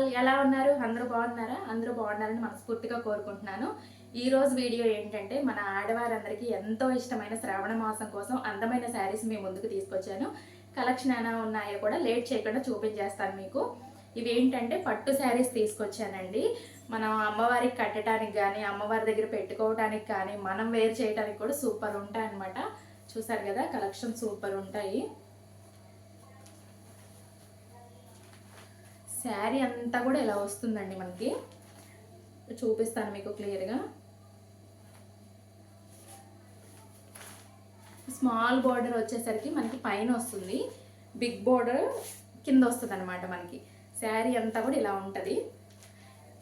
All ఎలా ఉన్నారు? అందరూ బాగున్నారా? అందరూ బాగున్నారని మనస్ఫూర్తిగా కోరుకుంటున్నాను. ఈ రోజు వీడియో ఏంటంటే మన ఆడవారందరికీ ఎంతో ఇష్టమైన శ్రావణ మాసం కోసం అందమైన శారీస్ మీ ముందుకు తీసుకొచ్చాను. కలెక్షన్ ఎలా ఉన్నాయో కూడా లేట్ చేయకుండా చూపించేస్తాను మీకు. ఇవి ఏంటంటే పట్టు శారీస్ తీసుకొచ్చానండి. మనం అమ్మవారికి కట్టడానికి కానీ అమ్మవారి దగ్గర పెట్టుకోవడానికి కానీ మనం వేర్ చేయడానికి కూడా సూపర్ ఉంటాయి అనమాట చూసారు కదా కలెక్షన్ సూపర్ ఉంటాయి. శారీ అంతా కూడా ఇలా వస్తుందండి మనకి. చూపిస్తాను మీకు క్లియర్గా. స్మాల్ బార్డర్ వచ్చేసరికి మనకి పైన వస్తుంది. బిగ్ బార్డర్ కింద వస్తుంది అనమాట మనకి. శారీ అంతా కూడా ఇలా ఉంటుంది.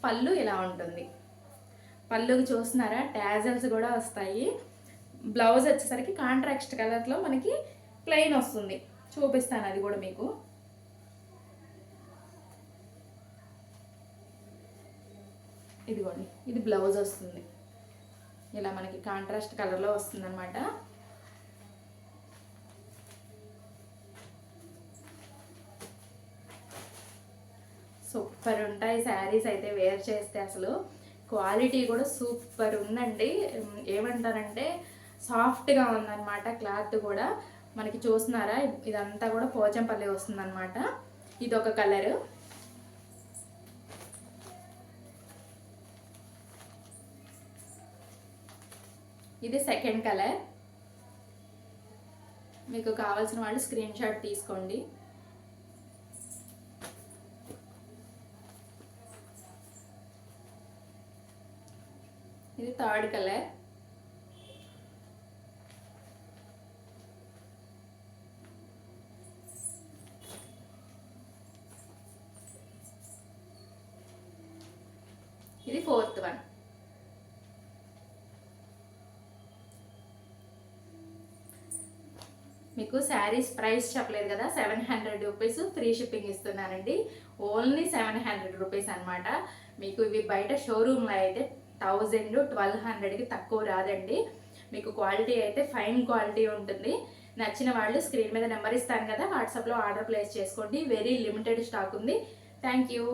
పళ్ళు ఇలా ఉంటుంది. పళ్ళుకి చూస్తున్నారా? ట్యాజల్స్ కూడా వస్తాయి. బ్లౌజ్ వచ్చేసరికి కాంట్రాక్ట్ కలర్లో మనకి ప్లెయిన్ వస్తుంది. చూపిస్తాను అది కూడా మీకు. ఇదిగోండి ఇది బ్లౌజ్ వస్తుంది. ఇలా మనకి కాంట్రాస్ట్ కలర్లో వస్తుందన్నమాట. సూపర్ ఉంటాయి శారీస్ అయితే వేర్ చేస్తే అసలు క్వాలిటీ కూడా సూపర్ ఉందండి. ఏమంటారంటే సాఫ్ట్గా ఉందన్నమాట క్లాత్ కూడా. మనకి చూస్తున్నారా ఇదంతా కూడా పోచంపల్లి వస్తుందన్నమాట. ఇది ఒక కలరు. ఇది సెకండ్ కలర్. మీకు కావాల్సిన వాళ్ళు స్క్రీన్ షాట్ తీసుకోండి. ఇది థర్డ్ కలర్. ఇది ఫోర్త్ వన్. మీకు శారీస్ ప్రైస్ చెప్పలేదు కదా seven hundred rupees free shipping ఇస్తున్నానండి only seven hundred rupees అనమాట మీకు ఇవి బయట షోరూమ్లో అయితే థౌజండ్ ట్వెల్వ్ హండ్రెడ్కి తక్కువ రాదండి. మీకు క్వాలిటీ అయితే ఫైన్ క్వాలిటీ ఉంటుంది. నచ్చిన వాళ్ళు స్క్రీన్ మీద నెంబర్ ఇస్తాను కదా వాట్సాప్లో ఆర్డర్ ప్లేస్ చేసుకోండి. వెరీ లిమిటెడ్ స్టాక్ ఉంది. Thank you.